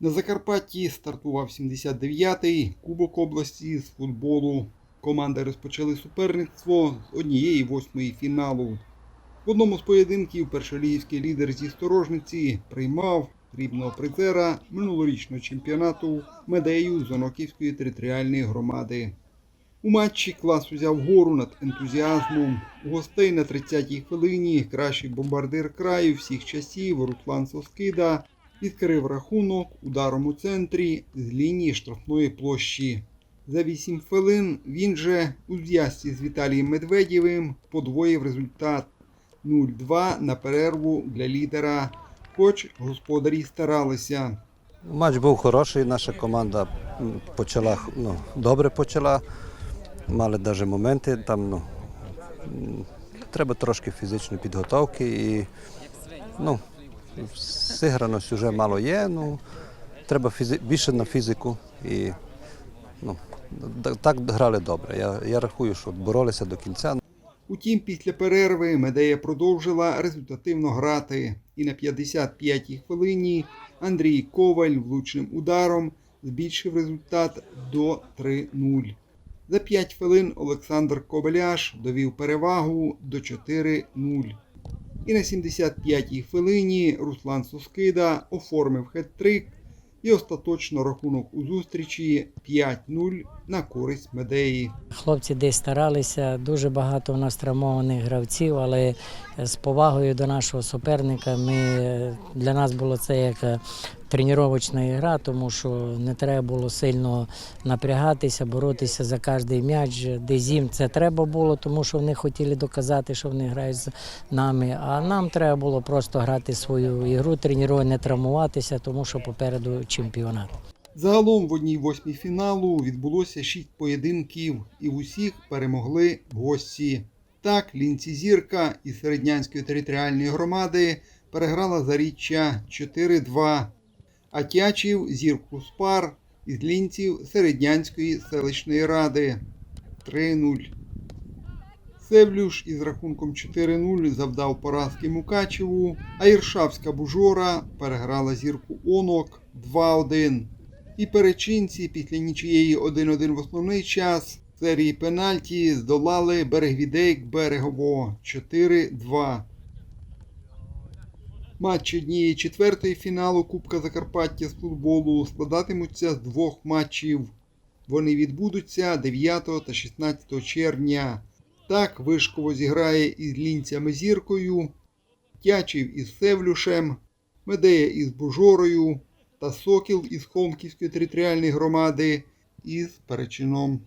На Закарпатті стартував 79-й Кубок області з футболу. Команди розпочали суперництво з однієї восьмої фіналу. В одному з поєдинків першолігівський лідер зі сторожниці приймав рівного призера минулорічного чемпіонату медею Зоноківської територіальної громади. У матчі клас узяв гору над ентузіазмом. У гостей на 30-й хвилині кращий бомбардир краю всіх часів Руслан Соскида відкрив рахунок ударом у центрі з лінії штрафної площі. За 8 хвилин він же у зв'язці з Віталієм Медведєвим подвоїв результат 0-2 на перерву для лідера. Хоч господарі старалися. Матч був хороший, наша команда почала ну, добре почала. Мали навіть моменти. Там, ну, треба трошки фізичної підготовки і ну, зіграність вже мало є. Ну, треба фізи- більше на фізику. І, ну, так грали добре. Я, я рахую, що боролися до кінця. Утім, після перерви Медея продовжила результативно грати. І на 55-й хвилині Андрій Коваль влучним ударом збільшив результат до 3-0. За 5 хвилин Олександр Кобеляш довів перевагу до 4-0. І на 75-й хвилині Руслан Соскида оформив хет-трик і остаточно рахунок у зустрічі 5-0 на користь Медеї. Хлопці десь старалися, дуже багато у нас травмованих гравців, але з повагою до нашого суперника ми, для нас було це як тренувачна гра, тому що не треба було сильно напрягатися, боротися за кожний м'яч. Десь їм це треба було, тому що вони хотіли доказати, що вони грають з нами. А нам треба було просто грати свою ігру, тренувати, не травмуватися, тому що попереду чемпіонат. Загалом в одній восьмій фіналу відбулося шість поєдинків, і в усіх перемогли гості. Так, Лінці Зірка із Середнянської територіальної громади переграла заріччя 4-2, а Тячів зірку Спар із Лінців Середнянської селищної ради 3-0. Севлюш із рахунком 4-0 завдав поразки Мукачеву, а Іршавська Бужора переграла зірку Онок 2-1. І перечинці після нічиєї 1-1 в основний час серії пенальті здолали Берегвідейк Берегово 4-2. Матчі однієї четвертої фіналу Кубка Закарпаття з футболу складатимуться з двох матчів. Вони відбудуться 9 та 16 червня. Так Вишково зіграє із лінцями зіркою, Тячів із Севлюшем, Медея із Бужорою та Сокіл із Холмківської територіальної громади із Перечином.